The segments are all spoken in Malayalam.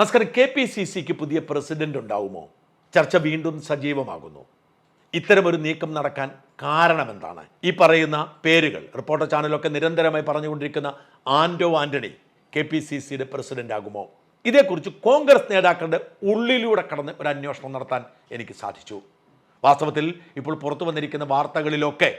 നമസ്കാരം. കെ പി സി സിക്ക് പുതിയ പ്രസിഡന്റ് ഉണ്ടാവുമോ? ചർച്ച വീണ്ടും സജീവമാകുന്നു. ഇത്തരമൊരു നീക്കം നടക്കാൻ കാരണമെന്താണ്? ഈ പറയുന്ന പേരുകൾ റിപ്പോർട്ടർ ചാനലൊക്കെ നിരന്തരമായി പറഞ്ഞുകൊണ്ടിരിക്കുന്ന Anto Antony K P C സിയുടെ പ്രസിഡന്റ് ആകുമോ? ഇതേക്കുറിച്ച് കോൺഗ്രസ് നേതാക്കളുടെ ഉള്ളിലൂടെ കടന്ന് ഒരു അന്വേഷണം നടത്താൻ എനിക്ക് സാധിച്ചു. വാസ്തവത്തിൽ ഇപ്പോൾ പുറത്തു വന്നിരിക്കുന്ന വാർത്തകളിലൊക്കെ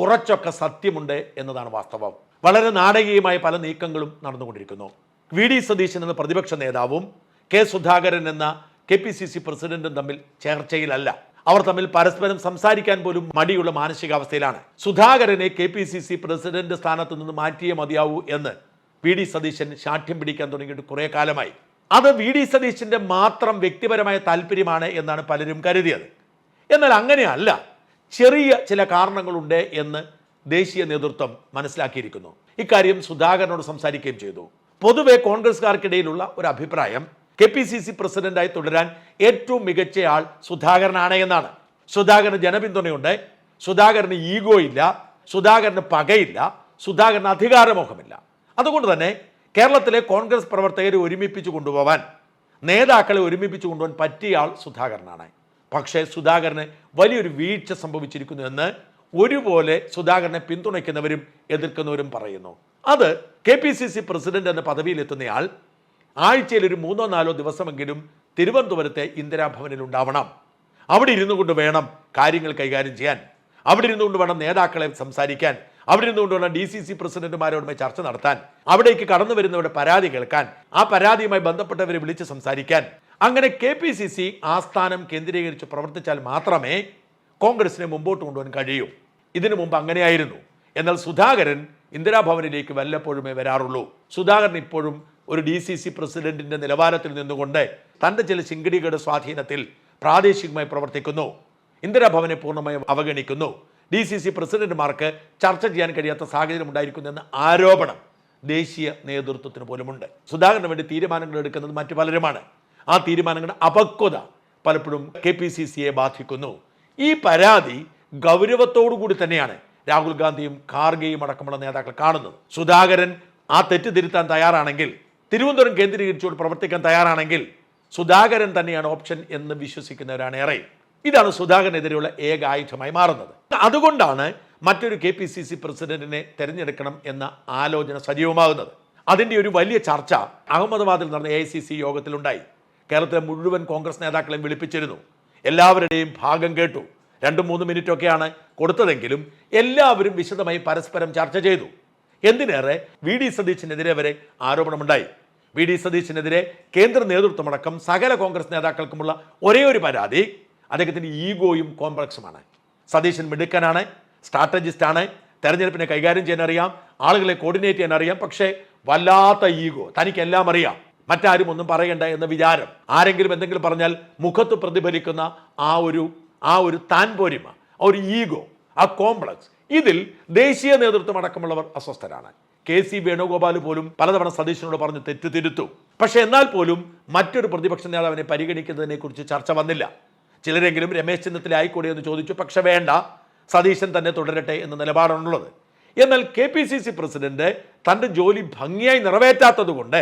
കുറച്ചൊക്കെ സത്യമുണ്ട് എന്നതാണ് വാസ്തവം. വളരെ നാടകീയമായ പല നീക്കങ്ങളും നടന്നുകൊണ്ടിരിക്കുന്നു. വി ഡി സതീശൻ എന്ന പ്രതിപക്ഷ നേതാവും കെ സുധാകരൻ എന്ന കെ പി സി സി പ്രസിഡന്റും തമ്മിൽ ചേർച്ചയിലല്ല. അവർ തമ്മിൽ പരസ്പരം സംസാരിക്കാൻ പോലും മടിയുള്ള മാനസികാവസ്ഥയിലാണ്. സുധാകരനെ K P C C president സ്ഥാനത്ത് നിന്ന് മാറ്റിയേ മതിയാവൂ എന്ന് വി ഡി സതീശൻ ശാഠ്യം പിടിക്കാൻ തുടങ്ങിയിട്ട് കുറേ കാലമായി. അത് വി ഡി സതീശന്റെ മാത്രം വ്യക്തിപരമായ താല്പര്യമാണ് എന്നാണ് പലരും കരുതിയത്. എന്നാൽ അങ്ങനെയല്ല. ചെറിയ ചില കാരണങ്ങളുണ്ട് എന്ന് ദേശീയ നേതൃത്വം മനസ്സിലാക്കിയിരിക്കുന്നു. ഇക്കാര്യം സുധാകരനോട് സംസാരിക്കുകയും ചെയ്തു. പൊതുവെ കോൺഗ്രസ്സുകാർക്കിടയിലുള്ള ഒരു അഭിപ്രായം കെ പി സി സി പ്രസിഡന്റായി തുടരാൻ ഏറ്റവും മികച്ചയാൾ സുധാകരനാണ് എന്നാണ്. സുധാകരന് ജനപിന്തുണയുണ്ട് സുധാകരന് ഈഗോ ഇല്ല സുധാകരന് പകയില്ല സുധാകരന് അധികാരമോഹമില്ല. അതുകൊണ്ട് തന്നെ കേരളത്തിലെ കോൺഗ്രസ് പ്രവർത്തകരെ ഒരുമിപ്പിച്ച് കൊണ്ടുപോകാൻ നേതാക്കളെ ഒരുമിപ്പിച്ച് കൊണ്ടുപോകാൻ പറ്റിയ ആൾ സുധാകരനാണ്. പക്ഷേ സുധാകരന് വലിയൊരു വീഴ്ച സംഭവിച്ചിരിക്കുന്നു എന്ന് ഒരുപോലെ സുധാകരനെ പിന്തുണയ്ക്കുന്നവരും എതിർക്കുന്നവരും പറയുന്നു. അത് K P C C president എന്ന പദവിയിലെത്തുന്നയാൾ ആഴ്ചയിൽ ഒരു മൂന്നോ നാലോ ദിവസമെങ്കിലും തിരുവനന്തപുരത്തെ ഇന്ദിരാഭവനിൽ ഉണ്ടാവണം. അവിടെ ഇരുന്നു കൊണ്ട് വേണം കാര്യങ്ങൾ കൈകാര്യം ചെയ്യാൻ. അവിടെ ഇരുന്നു കൊണ്ട് വേണം നേതാക്കളെ സംസാരിക്കാൻ. അവിടെ ഇരുന്നു കൊണ്ട് വേണം ഡി സി സി പ്രസിഡന്റുമാരോടുമായി ചർച്ച നടത്താൻ. അവിടേക്ക് കടന്നു വരുന്നവരുടെ പരാതി കേൾക്കാൻ. ആ പരാതിയുമായി ബന്ധപ്പെട്ടവരെ വിളിച്ച് സംസാരിക്കാൻ. അങ്ങനെ കെ പി സി സി ആസ്ഥാനം കേന്ദ്രീകരിച്ച് പ്രവർത്തിച്ചാൽ മാത്രമേ കോൺഗ്രസിനെ മുമ്പോട്ട് കൊണ്ടുപോകാൻ കഴിയൂ. ഇതിനു മുമ്പ് അങ്ങനെയായിരുന്നു. എന്നാൽ സുധാകരൻ ഇന്ദിരാഭവനിലേക്ക് വല്ലപ്പോഴുമേ വരാറുള്ളൂ. സുധാകരൻ ഇപ്പോഴും ഒരു ഡി സി സി പ്രസിഡന്റിന്റെ നിലവാരത്തിൽ നിന്നുകൊണ്ട് തന്റെ ചില ശിങ്കടികളുടെ സ്വാധീനത്തിൽ പ്രാദേശികമായി പ്രവർത്തിക്കുന്നു. ഇന്ദിരാഭവനെ പൂർണമായി അവഗണിക്കുന്നു. ഡി സി സി പ്രസിഡന്റുമാർക്ക് ചർച്ച ചെയ്യാൻ കഴിയാത്ത സാഹചര്യം ഉണ്ടായിരിക്കുന്നു എന്ന ആരോപണം ദേശീയ നേതൃത്വത്തിന് പോലുമുണ്ട്. സുധാകരന് വേണ്ടി തീരുമാനങ്ങൾ എടുക്കുന്നത് മറ്റു പലരുമാണ്. ആ തീരുമാനങ്ങളുടെ അപക്വത പലപ്പോഴും കെ പി സി സിയെ ബാധിക്കുന്നു. ഈ പരാതി ഗൗരവത്തോടു കൂടി തന്നെയാണ് രാഹുൽ ഗാന്ധിയും ഖാർഗെയും അടക്കമുള്ള നേതാക്കൾ കാണുന്നത്. സുധാകരൻ ആ തെറ്റ് തിരുത്താൻ തയ്യാറാണെങ്കിൽ തിരുവനന്തപുരം കേന്ദ്രീകരിച്ചുകൊണ്ട് പ്രവർത്തിക്കാൻ തയ്യാറാണെങ്കിൽ സുധാകരൻ തന്നെയാണ് ഓപ്ഷൻ എന്ന് വിശ്വസിക്കുന്നവരാണ് ഏറെ. ഇതാണ് സുധാകരനെതിരെയുള്ള ഏക ആയുധമായി മാറുന്നത്. അതുകൊണ്ടാണ് മറ്റൊരു കെ പി സി സി പ്രസിഡന്റിനെ തെരഞ്ഞെടുക്കണം എന്ന ആലോചന സജീവമാകുന്നത്. അതിന്റെ ഒരു വലിയ ചർച്ച അഹമ്മദാബാദിൽ നടന്ന എ ഐ സി സി യോഗത്തിലുണ്ടായി. കേരളത്തിലെ മുഴുവൻ കോൺഗ്രസ് നേതാക്കളെയും വിളിപ്പിച്ചിരുന്നു. എല്ലാവരുടെയും ഭാഗം കേട്ടു. രണ്ടും മൂന്ന് മിനിറ്റൊക്കെയാണ് കൊടുത്തതെങ്കിലും എല്ലാവരും വിശദമായി പരസ്പരം ചർച്ച ചെയ്തു. എന്തിനേറെ വി ഡി സതീശിനെതിരെ വരെ ആരോപണമുണ്ടായി. വി ഡി സതീശിനെതിരെ കേന്ദ്ര നേതൃത്വമടക്കം സകല കോൺഗ്രസ് നേതാക്കൾക്കുമുള്ള ഒരേ ഒരു പരാതി അദ്ദേഹത്തിന്റെ ഈഗോയും കോംപ്ലക്സുമാണ്. സതീശൻ മിടുക്കനാണ് സ്ട്രാറ്റജിസ്റ്റാണ് തെരഞ്ഞെടുപ്പിനെ കൈകാര്യം ചെയ്യാൻ അറിയാം ആളുകളെ കോർഡിനേറ്റ് ചെയ്യാൻ അറിയാം പക്ഷേ വല്ലാത്ത ഈഗോ തനിക്കെല്ലാം അറിയാം. മറ്റാരും ഒന്നും പറയണ്ട എന്ന വിചാരം. ആരെങ്കിലും എന്തെങ്കിലും പറഞ്ഞാൽ മുഖത്ത് പ്രതിഫലിക്കുന്ന ആ ഒരു ആ ഒരു താൻ പോരിമ ആ ഒരു ഈഗോ ആ കോംപ്ലക്സ് ഇതിൽ ദേശീയ നേതൃത്വം അടക്കമുള്ളവർ അസ്വസ്ഥരാണ്. കെ സി വേണുഗോപാൽ പോലും പലതവണ സതീശനോട് പറഞ്ഞ് തെറ്റ് തിരുത്തു പക്ഷെ എന്നാൽ പോലും മറ്റൊരു പ്രതിപക്ഷ നേതാവിനെ പരിഗണിക്കുന്നതിനെ കുറിച്ച് ചർച്ച വന്നില്ല. ചിലരെങ്കിലും രമേശ് ചെന്നിത്തല ആയിക്കൂടെ എന്ന് ചോദിച്ചു പക്ഷെ വേണ്ട സതീശൻ തന്നെ തുടരട്ടെ എന്ന നിലപാടാണുള്ളത്. എന്നാൽ K P C C president തന്റെ ജോലി ഭംഗിയായി നിറവേറ്റാത്തത് കൊണ്ട്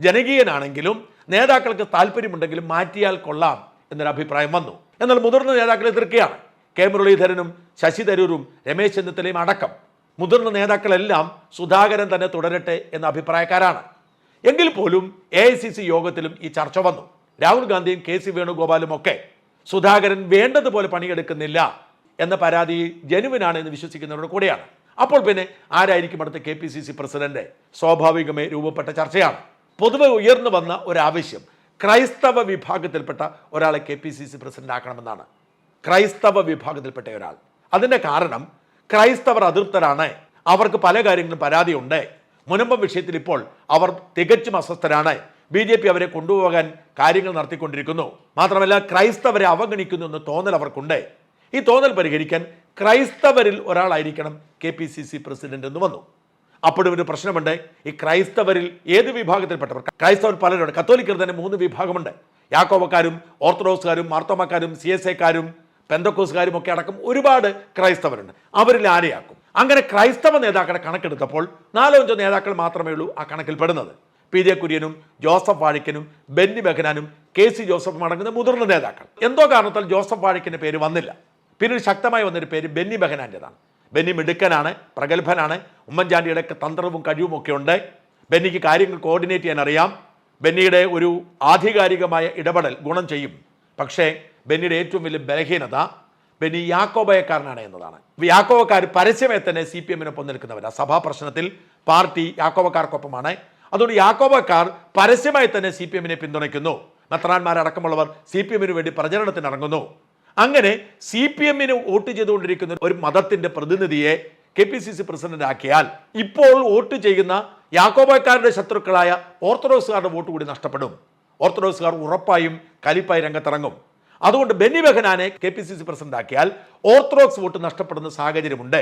ജനകീയനാണെങ്കിലും നേതാക്കൾക്ക് താല്പര്യമുണ്ടെങ്കിലും മാറ്റിയാൽ കൊള്ളാം എന്നൊരു അഭിപ്രായം വന്നു. എന്നാൽ മുതിർന്ന നേതാക്കളെ എതിർക്കുകയാണ് കെ മുരളീധരനും ശശി തരൂരും രമേശ് ചെന്നിത്തലയും അടക്കം. മുതിർന്ന നേതാക്കളെല്ലാം സുധാകരൻ തന്നെ തുടരട്ടെ എന്ന അഭിപ്രായക്കാരാണ്. എങ്കിൽ പോലും എ യോഗത്തിലും ഈ ചർച്ച വന്നു. രാഹുൽ ഗാന്ധിയും കെ സി വേണുഗോപാലും ഒക്കെ സുധാകരൻ വേണ്ടതുപോലെ പണിയെടുക്കുന്നില്ല എന്ന പരാതി ജനുവിനാണ് എന്ന് വിശ്വസിക്കുന്നവരുടെ കൂടെയാണ്. അപ്പോൾ പിന്നെ ആരായിരിക്കും അടുത്ത K P C C president? സ്വാഭാവികമായി രൂപപ്പെട്ട ചർച്ചയാണ്. പൊതുവെ ഉയർന്നു വന്ന ഒരാവശ്യം ക്രൈസ്തവ വിഭാഗത്തിൽപ്പെട്ട ഒരാളെ K P C C president ആക്കണമെന്നാണ്. ക്രൈസ്തവ വിഭാഗത്തിൽപ്പെട്ട ഒരാൾ. അതിന്റെ കാരണം ക്രൈസ്തവർ അതൃപ്തരാണ്. അവർക്ക് പല കാര്യങ്ങളും പരാതിയുണ്ട്. മുനമ്പം വിഷയത്തിൽ ഇപ്പോൾ അവർ തികച്ചും അസ്വസ്ഥരാണ്. ബി ജെ പി അവരെ കൊണ്ടുപോകാൻ കാര്യങ്ങൾ നടത്തിക്കൊണ്ടിരിക്കുന്നു. മാത്രമല്ല ക്രൈസ്തവരെ അവഗണിക്കുന്നു എന്ന് തോന്നൽ അവർക്കുണ്ട്. ഈ തോന്നൽ പരിഹരിക്കാൻ ക്രൈസ്തവരിൽ ഒരാളായിരിക്കണം K P C C president എന്ന് വന്നു. അപ്പോഴും ഒരു പ്രശ്നമുണ്ട്. ഈ ക്രൈസ്തവരിൽ ഏത് വിഭാഗത്തിൽപ്പെട്ടവർ? ക്രൈസ്തവർ പലരുണ്ട്. കത്തോലിക്കർ തന്നെ മൂന്ന് വിഭാഗമുണ്ട്. യാക്കോബക്കാരും ഓർത്തഡോക്സുകാരും മാർത്തോമക്കാരും സി എസ് എക്കാരും പെന്തക്കോസുകാരും ഒക്കെ അടക്കം ഒരുപാട് ക്രൈസ്തവരുണ്ട്. അവരിൽ ആരെയാക്കും? അങ്ങനെ ക്രൈസ്തവ നേതാക്കളെ കണക്കെടുത്തപ്പോൾ നാലോ അഞ്ചോ നേതാക്കൾ മാത്രമേ ഉള്ളൂ ആ കണക്കിൽ പെടുന്നത് പി ജെ കുര്യനും ജോസഫ് വാഴിക്കനും ബെന്നി ബെഹനാനും കെ സി ജോസഫും അടങ്ങുന്ന മുതിർന്ന നേതാക്കൾ. എന്തോ കാരണത്താൽ ജോസഫ് വാഴിക്കന്റെ പേര് വന്നില്ല. പിന്നീട് ശക്തമായി വന്നൊരു പേര് ബെന്നി ബെഹനാന്റെതാണ് ബെന്നി മിടുക്കനാണ് പ്രഗത്ഭനാണ്. ഉമ്മൻചാണ്ടിയുടെ തന്ത്രവും കഴിവും ഒക്കെ ഉണ്ട്. ബെന്നിക്ക് കാര്യങ്ങൾ കോർഡിനേറ്റ് ചെയ്യാൻ അറിയാം. ബെന്നിയുടെ ഒരു ആധികാരികമായ ഇടപെടൽ ഗുണം ചെയ്യും. പക്ഷേ ബെന്നിയുടെ ഏറ്റവും വലിയ ബലഹീനത ബെന്നി യാക്കോബയക്കാരനാണ് എന്നതാണ്. യാക്കോബക്കാർ പരസ്യമായി തന്നെ സി പി എമ്മിനൊപ്പം നിൽക്കുന്നവരാണ് സഭാ പ്രശ്നത്തിൽ പാർട്ടി യാക്കോബക്കാർക്കൊപ്പമാണ്. അതുകൊണ്ട് യാക്കോബക്കാർ പരസ്യമായി തന്നെ സി പി എമ്മിനെ പിന്തുണയ്ക്കുന്നു. മെത്രാന്മാരടക്കമുള്ളവർ സി പി എമ്മിന് വേണ്ടി പ്രചരണത്തിന് ഇറങ്ങുന്നു അങ്ങനെ സി പി എമ്മിന് വോട്ട് ചെയ്തുകൊണ്ടിരിക്കുന്ന ഒരു മതത്തിന്റെ പ്രതിനിധിയെ K P C C president ആക്കിയാൽ ഇപ്പോൾ വോട്ട് ചെയ്യുന്ന യാക്കോബക്കാരുടെ ശത്രുക്കളായ ഓർത്തഡോക്സുകാരുടെ വോട്ട് കൂടി നഷ്ടപ്പെടും. ഓർത്തഡോക്സുകാർ ഉറപ്പായും കലിപ്പായി രംഗത്തിറങ്ങും. അതുകൊണ്ട് Benny ബെഹനാനെ K P C C president ആക്കിയാൽ ഓർത്തഡോക്സ് വോട്ട് നഷ്ടപ്പെടുന്ന സാഹചര്യമുണ്ട്.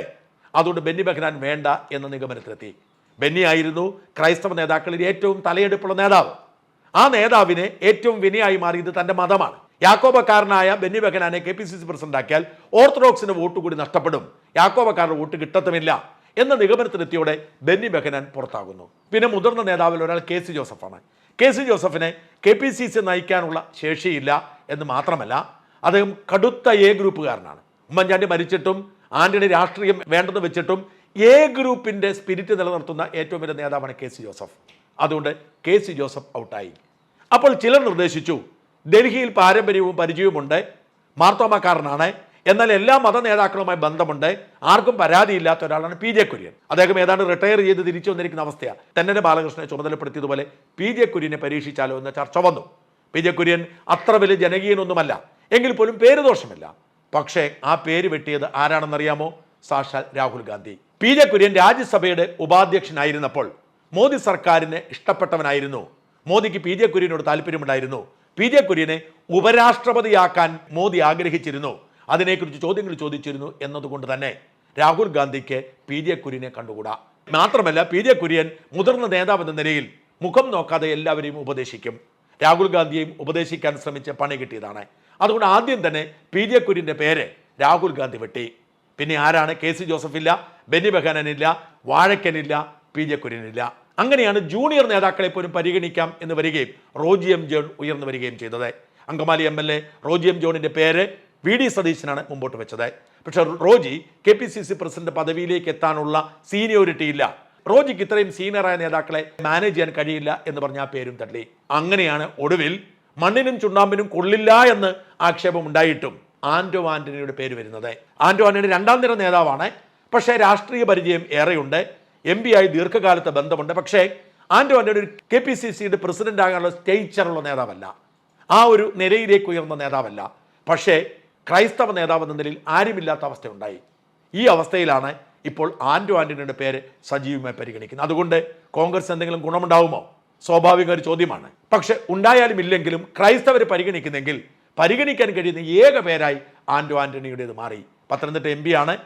അതുകൊണ്ട് ബെന്നി ബെഹനാൻ വേണ്ട എന്ന നിഗമനത്തിലെത്തി. ബെന്നി ആയിരുന്നു ക്രൈസ്തവ നേതാക്കളിൽ ഏറ്റവും തലയെടുപ്പുള്ള നേതാവ്. ആ നേതാവിനെ ഏറ്റവും വിനയായി മാറിയത് തന്റെ മതമാണ്. യാക്കോബക്കാരനായ Benny ബെഹനാനെ K P C C president ആക്കിയാൽ ഓർത്തഡോക്സിന്റെ വോട്ട് കൂടി നഷ്ടപ്പെടും. യാക്കോബക്കാരുടെ വോട്ട് കിട്ടത്തുമില്ല എന്ന നിഗമനത്തിലെത്തിയോടെ ബെന്നി ബെഹനാൻ പുറത്താകുന്നു. പിന്നെ മുതിർന്ന നേതാവിൽ ഒരാൾ കെ സി ജോസഫാണ്. കെ സി ജോസഫിനെ കെ പി സി സി നയിക്കാനുള്ള ശേഷിയില്ല എന്ന് മാത്രമല്ല അദ്ദേഹം കടുത്ത എ ഗ്രൂപ്പുകാരനാണ്. ഉമ്മൻചാണ്ടി മരിച്ചിട്ടും ആന്റണി രാഷ്ട്രീയം വേണ്ടെന്ന് വെച്ചിട്ടും എ ഗ്രൂപ്പിന്റെ സ്പിരിറ്റ് നിലനിർത്തുന്ന ഏറ്റവും വലിയ നേതാവാണ് കെ സി ജോസഫ്. അതുകൊണ്ട് കെ സി ജോസഫ് ഔട്ടായി. അപ്പോൾ ചിലർ നിർദ്ദേശിച്ചു ഡൽഹിയിൽ പാരമ്പര്യവും പരിചയവുമുണ്ട്. മാർത്തോമക്കാരനാണ്. എന്നാൽ എല്ലാ മത നേതാക്കളുമായി ബന്ധമുണ്ട്. ആർക്കും പരാതിയില്ലാത്ത ഒരാളാണ് പി ജെ കുര്യൻ. അദ്ദേഹം ഏതാണ്ട് റിട്ടയർ ചെയ്ത് തിരിച്ചു വന്നിരിക്കുന്ന അവസ്ഥയാണ് തെന്നനെ ബാലകൃഷ്ണനെ ചുമതലപ്പെടുത്തിയതുപോലെ പി ജെ കുര്യനെ പരീക്ഷിച്ചാലോ എന്ന ചർച്ച വന്നു. പി ജെ കുര്യൻ അത്ര വലിയ ജനകീയനൊന്നുമല്ല. എങ്കിൽ പോലും പേര് ദോഷമില്ല. പക്ഷേ ആ പേര് വെട്ടിയത് ആരാണെന്നറിയാമോ? സാക്ഷാൽ രാഹുൽ ഗാന്ധി. പി ജെ കുര്യൻ രാജ്യസഭയുടെ ഉപാധ്യക്ഷനായിരുന്നപ്പോൾ മോദി സർക്കാരിന് ഇഷ്ടപ്പെട്ടവനായിരുന്നു. മോദിക്ക് പി ജെ കുര്യനോട് താല്പര്യമുണ്ടായിരുന്നു. പി ജെ കുര്യനെ ഉപരാഷ്ട്രപതിയാക്കാൻ മോദി ആഗ്രഹിച്ചിരുന്നു. അതിനെക്കുറിച്ച് ചോദ്യങ്ങൾ ചോദിച്ചിരുന്നു എന്നതുകൊണ്ട് തന്നെ രാഹുൽ ഗാന്ധിക്ക് പി ജെ കുര്യനെ കണ്ടുകൂടാ. മാത്രമല്ല പി ജെ കുര്യൻ മുതിർന്ന നേതാവ് എന്ന നിലയിൽ മുഖം നോക്കാതെ എല്ലാവരെയും ഉപദേശിക്കും. രാഹുൽ ഗാന്ധിയെയും ഉപദേശിക്കാൻ ശ്രമിച്ച പണി കിട്ടിയതാണ്. അതുകൊണ്ട് ആദ്യം തന്നെ പി ജെ കുര്യന്റെ പേര് രാഹുൽ ഗാന്ധി വെട്ടി. പിന്നെ ആരാണ്? കെ സി ജോസഫ് ഇല്ല ബെന്നി ബെഹാനനില്ല വാഴക്കനില്ല പി ജെ കുര്യനില്ല. അങ്ങനെയാണ് ജൂനിയർ നേതാക്കളെ പോലും പരിഗണിക്കാം എന്ന് വരികയും റോജി എം ജോൺ ഉയർന്നു വരികയും ചെയ്തത്. Angamaly M L A Roji M ജോണിന്റെ പേര് വി ഡി സതീശനാണ് മുമ്പോട്ട് വെച്ചത്. പക്ഷേ Roji K P C C president പദവിയിലേക്ക് എത്താനുള്ള സീനിയോറിറ്റി ഇല്ല റോജിക്ക് ഇത്രയും സീനിയറായ നേതാക്കളെ മാനേജ് ചെയ്യാൻ കഴിയില്ല എന്ന് പറഞ്ഞ ആ പേരും തള്ളി. അങ്ങനെയാണ് ഒടുവിൽ മണ്ണിനും ചുണ്ണാമ്പിനും കൊള്ളില്ല എന്ന് ആക്ഷേപം ഉണ്ടായിട്ടും ആൻഡോ ആന്റണിയുടെ പേര് വരുന്നത്. ആൻഡോ ആന്റണി രണ്ടാം നിര നേതാവാണ്. പക്ഷേ രാഷ്ട്രീയ പരിചയം ഏറെയുണ്ട്. എം പി ആയി ദീർഘകാലത്തെ ബന്ധമുണ്ട്. പക്ഷേ ആൻഡോ ആന്റണി ഒരു കെ പി സി സിയുടെ പ്രസിഡന്റ് ആകാനുള്ള സ്റ്റേച്ചറുള്ള നേതാവല്ല. ആ ഒരു നിരയിലേക്ക് ഉയർന്ന നേതാവല്ല. പക്ഷേ ക്രൈസ്തവ നേതാവ് എന്ന നിലയിൽ ആരുമില്ലാത്ത അവസ്ഥയുണ്ടായി. ഈ അവസ്ഥയിലാണ് ഇപ്പോൾ ആന്റോ ആന്റണിയുടെ പേര് സജീവമായി പരിഗണിക്കുന്നത്. അതുകൊണ്ട് കോൺഗ്രസ് എന്തെങ്കിലും ഗുണമുണ്ടാവുമോ? സ്വാഭാവിക ഒരു ചോദ്യമാണ്. പക്ഷെ ഉണ്ടായാലും ഇല്ലെങ്കിലും ക്രൈസ്തവർ പരിഗണിക്കുന്നെങ്കിൽ പരിഗണിക്കാൻ കഴിയുന്ന ഏക പേരായി ആന്റോ ആന്റണിയുടേത് മാറി. പത്തനംതിട്ട എം ആണ്.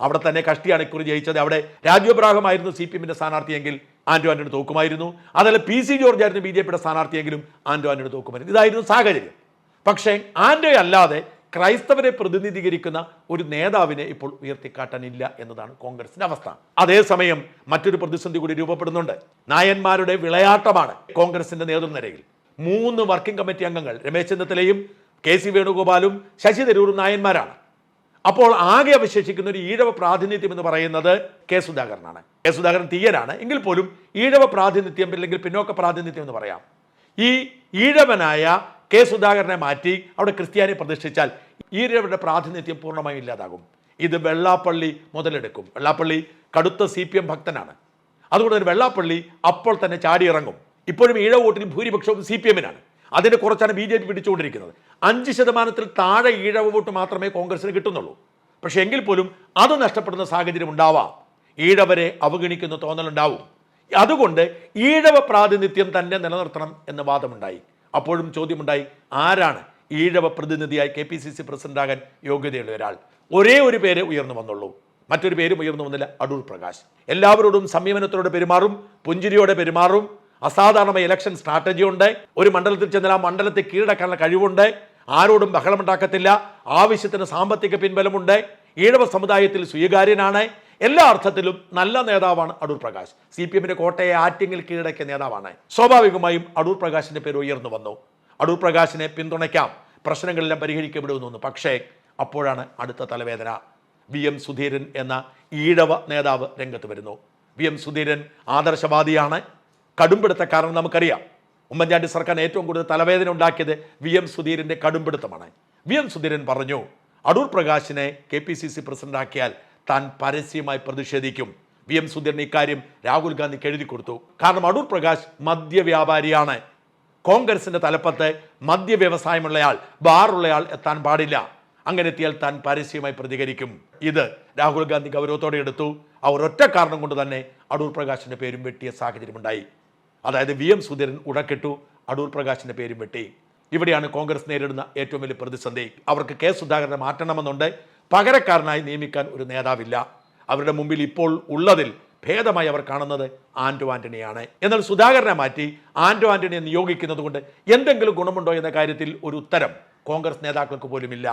അവിടെ തന്നെ കഷ്ടിയാണ് ഇക്കുറി ജയിച്ചത് അവിടെ രാജു അബ്രാഹമായിരുന്നു സി പി എമ്മിന്റെ സ്ഥാനാർത്ഥിയെങ്കിൽ ആന്റോ ആന്റണി തോക്കുമായിരുന്നു. അതല്ല പി സി ജോർജ് ആയിരുന്നു ബി ജെ പിയുടെ സ്ഥാനാർത്ഥിയെങ്കിലും ആന്റോ ആന്റണി തോക്കുമായിരുന്നു. ഇതായിരുന്നു സാഹചര്യം. പക്ഷേ ആന്റോ അല്ലാതെ ക്രൈസ്തവരെ പ്രതിനിധീകരിക്കുന്ന ഒരു നേതാവിനെ ഇപ്പോൾ ഉയർത്തിക്കാട്ടാനില്ല എന്നതാണ് കോൺഗ്രസിന്റെ അവസ്ഥ. അതേസമയം മറ്റൊരു പ്രതിസന്ധി കൂടി രൂപപ്പെടുന്നുണ്ട്. നായന്മാരുടെ വിളയാട്ടമാണ് കോൺഗ്രസിന്റെ നേതൃനിരയിൽ. മൂന്ന് വർക്കിംഗ് കമ്മിറ്റി അംഗങ്ങൾ രമേശ് ചെന്നിത്തലയും കെ സി വേണുഗോപാലും ശശി തരൂർ നായന്മാരാണ്. അപ്പോൾ ആകെ അവശേഷിക്കുന്ന ഒരു ഈഴവ പ്രാതിനിധ്യം എന്ന് പറയുന്നത് കെ സുധാകരനാണ്. കെ സുധാകരൻ തീയനാണ്. എങ്കിൽ പോലും ഈഴവ പ്രാതിനിധ്യം അല്ലെങ്കിൽ പിന്നോക്ക പ്രാതിനിധ്യം എന്ന് പറയാം. ഈ ഈഴവനായ കെ സുധാകരനെ മാറ്റി അവിടെ ക്രിസ്ത്യാനി പ്രതിഷ്ഠിച്ചാൽ ഈഴവരുടെ പ്രാതിനിധ്യം പൂർണമായും ഇല്ലാതാകും. ഇത് വെള്ളാപ്പള്ളി മുതലെടുക്കും. വെള്ളാപ്പള്ളി കടുത്ത സി പി എം ഭക്തനാണ്. അതുകൊണ്ട് തന്നെ വെള്ളാപ്പള്ളി അപ്പോൾ തന്നെ ചാടിയിറങ്ങും. ഇപ്പോഴും ഈഴവ വോട്ടിന് ഭൂരിപക്ഷവും സി പി എമ്മിനാണ്. അതിനെ കുറച്ചാണ് ബി ജെ പി പിടിച്ചുകൊണ്ടിരിക്കുന്നത്. അഞ്ച് ശതമാനത്തിൽ താഴെ ഈഴവ വോട്ട് മാത്രമേ കോൺഗ്രസിന് കിട്ടുന്നുള്ളൂ. പക്ഷേ എങ്കിൽ പോലും അത് നഷ്ടപ്പെടുന്ന സാഹചര്യം ഉണ്ടാവാം. ഈഴവരെ അവഗണിക്കുന്ന തോന്നലുണ്ടാവും. അതുകൊണ്ട് ഈഴവ പ്രാതിനിധ്യം തന്നെ നിലനിർത്തണം എന്ന വാദമുണ്ടായി. അപ്പോഴും ചോദ്യമുണ്ടായി ആരാണ് ഈഴവ പ്രതിനിധിയായി കെ പി സി സി പ്രസിഡന്റാകാൻ യോഗ്യതയുള്ള ഒരാൾ? ഒരേ ഒരു പേര് ഉയർന്നു വന്നുള്ളൂ. മറ്റൊരു പേരും ഉയർന്നു വന്നില്ല. അടൂർ പ്രകാശ്. എല്ലാവരോടും സംയമനത്തോടെ പെരുമാറും പുഞ്ചിരിയോടെ പെരുമാറും അസാധാരണമായ ഇലക്ഷൻ സ്ട്രാറ്റജി ഉണ്ട്. ഒരു മണ്ഡലത്തിൽ ചെന്നാൽ ആ മണ്ഡലത്തെ കീഴടക്കാനുള്ള കഴിവുണ്ട്. ആരോടും ബഹളമുണ്ടാക്കത്തില്ല. ആവശ്യത്തിന് സാമ്പത്തിക പിൻബലമുണ്ട്. ഈഴവ സമുദായത്തിൽ സ്വീകാര്യനാണ്. എല്ലാ അർത്ഥത്തിലും നല്ല നേതാവാണ് അടൂർ പ്രകാശ്. സി പി എമ്മിന്റെ കോട്ടയെ ആറ്റിങ്ങിൽ കീഴടക്കിയ നേതാവാണ്. സ്വാഭാവികമായും അടൂർ പ്രകാശിന്റെ പേര് ഉയർന്നു വന്നു. അടൂർ പ്രകാശിനെ പിന്തുണയ്ക്കാം. പ്രശ്നങ്ങളെല്ലാം പരിഹരിക്കപ്പെടുമെന്നു പക്ഷേ അപ്പോഴാണ് അടുത്ത തലവേദന. വി എം സുധീരൻ എന്ന ഈഴവ നേതാവ് രംഗത്ത് വരുന്നു. വി എം സുധീരൻ ആദർശവാദിയാണ്. കടുംപിടുത്തക്കാരൻ നമുക്കറിയാം. ഉമ്മൻചാണ്ടി സർക്കാർ ഏറ്റവും കൂടുതൽ തലവേദന ഉണ്ടാക്കിയത് V M സുധീരന്റെ കടുംപിടുത്തമാണ്. V M Sudheeran പറഞ്ഞു അടൂർ പ്രകാശിനെ കെ പി സി സി പ്രസിഡന്റാക്കിയാൽ താൻ പരസ്യമായി പ്രതിഷേധിക്കും. വി എം സുധീരൻ ഇക്കാര്യം രാഹുൽ ഗാന്ധിക്ക് എഴുതി കൊടുത്തു. കാരണം അടൂർ പ്രകാശ് മദ്യവ്യാപാരിയാണ് കോൺഗ്രസിന്റെ തലപ്പത്ത് മദ്യവ്യവസായമുള്ളയാൾ ബാറുള്ളയാൾ എത്താൻ പാടില്ല. അങ്ങനെ എത്തിയാൽ താൻ പരസ്യമായി പ്രതികരിക്കും. ഇത് രാഹുൽ ഗാന്ധി ഗൗരവത്തോടെ എടുത്തു. അവർ ഒറ്റ കാരണം കൊണ്ട് തന്നെ അടൂർ പ്രകാശിന്റെ പേരും വെട്ടിയ സാഹചര്യമുണ്ടായി. അതായത് വി എം സുധീരൻ ഉടക്കിട്ടു അടൂർ പ്രകാശിന്റെ പേരും വെട്ടി. ഇവിടെയാണ് കോൺഗ്രസ് നേരിടുന്ന ഏറ്റവും വലിയ പ്രതിസന്ധി. അവർക്ക് കെ സുധാകരനെ മാറ്റണമെന്നുണ്ട്. പകരക്കാരനായി നിയമിക്കാൻ ഒരു നേതാവില്ല. അവരുടെ മുമ്പിൽ ഇപ്പോൾ ഉള്ളതിൽ ഭേദമായി അവർ കാണുന്നത് ആന്റോ ആന്റണിയാണ് എന്നാൽ സുധാകരനെ മാറ്റി ആന്റോ ആന്റണിയെ നിയോഗിക്കുന്നത് കൊണ്ട് എന്തെങ്കിലും ഗുണമുണ്ടോ എന്ന കാര്യത്തിൽ ഒരു ഉത്തരം കോൺഗ്രസ് നേതാക്കൾക്ക് പോലുമില്ല.